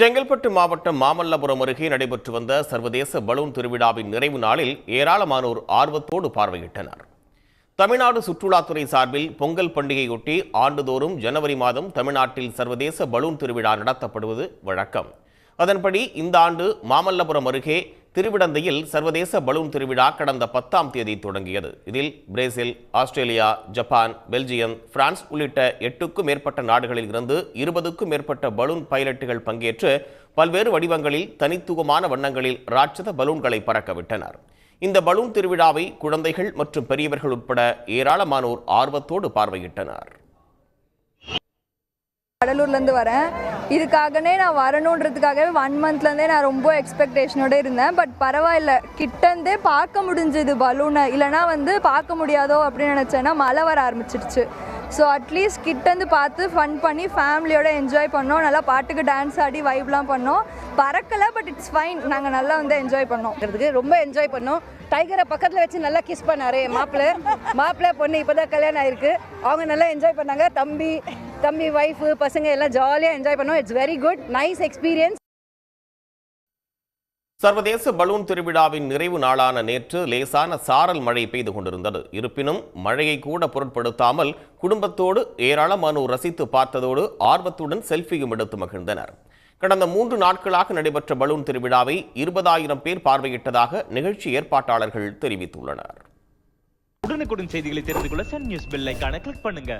செங்கல்பட்டு மாவட்டம் மாமல்லபுரம் அருகே நடைபெற்று வந்த சர்வதேச பலூன் திருவிழாவின் நிறைவு நாளில் ஏராளமானோர் ஆர்வத்தோடு பார்வையிட்டனர். தமிழ்நாடு சுற்றுலாத்துறை சார்பில் பொங்கல் பண்டிகையொட்டி ஆண்டுதோறும் ஜனவரி மாதம் தமிழ்நாட்டில் சர்வதேச பலூன் திருவிழா நடத்தப்படுவது வழக்கம். அதன்படி இந்த ஆண்டு மாமல்லபுரம் அருகே திருவிடந்தையில் சர்வதேச பலூன் திருவிழா கடந்த பத்தாம் தேதி தொடங்கியது. இதில் Brazil Australia Japan Belgium France உள்ளிட்ட எட்டுக்கும் மேற்பட்ட நாடுகளில் இருந்து இருபதுக்கும் மேற்பட்ட பலூன் பைலட்டுகள் பங்கேற்று பல்வேறு வடிவங்களில் தனித்துவமான வண்ணங்களில் ராட்சத பலூன்களை பறக்கவிட்டனர். இந்த பலூன் திருவிழாவை குழந்தைகள் மற்றும் பெரியவர்கள் உட்பட ஏராளமானோர் ஆர்வத்தோடு பார்வையிட்டனர். கடலூர்லேருந்து வரேன். இதுக்காகனே நான் வரணுன்றதுக்காகவே ஒன் மந்த்லேருந்தே நான் ரொம்ப எக்ஸ்பெக்டேஷனோட இருந்தேன். பட் பரவாயில்ல கிட்டந்தே பார்க்க முடிஞ்சது பலூனை இல்லைனா வந்து பார்க்க முடியாதோ அப்படின்னு நினச்சேன்னா மழை வர ஆரம்பிச்சிடுச்சு. ஸோ அட்லீஸ்ட் கிட்டேருந்து பார்த்து ஃபன் பண்ணி ஃபேமிலியோட என்ஜாய் பண்ணோம். நல்லா பாட்டுக்கு டான்ஸ் ஆடி வைப்லாம் பண்ணோம். பறக்கலை பட் இட்ஸ் ஃபைன் நாங்கள் நல்லா வந்து என்ஜாய் பண்ணோம். ரொம்ப என்ஜாய் பண்ணோம். டைகரை பக்கத்தில் வச்சு நல்லா கிஸ் பண்ணாரு மாப்பிள்ளை. மாப்பிள்ளை பொண்ணு இப்போ தான் கல்யாணம் ஆயிருக்கு. அவங்க நல்லா என்ஜாய் பண்ணாங்க. தம்பி தம்பி ஒய்ஃபு பசங்க எல்லாம் ஜாலியாக என்ஜாய் பண்ணோம் it's very good nice experience சர்வதேச பலூன் திருவிழாவின் நிறைவு நாளான நேற்று லேசான சாரல் மழை பெய்து கொண்டிருந்தது. இருப்பினும் மழையை கூட பொருட்படுத்தாமல் குடும்பத்தோடு ஏராளமானோர் ரசித்து பார்த்ததோடு ஆர்வத்துடன் செல்ஃபியும் எடுத்து மகிழ்ந்தனர். கடந்த மூன்று நாட்களாக நடைபெற்ற பலூன் திருவிழாவை இருபதாயிரம் பேர் பார்வையிட்டதாக நிகழ்ச்சி ஏற்பாட்டாளர்கள் தெரிவித்துள்ளனர். உடனுக்குடன் செய்திகளை தெரிந்து கொள்ள சன் நியூஸ் பெல் கிளிக் பண்ணுங்க.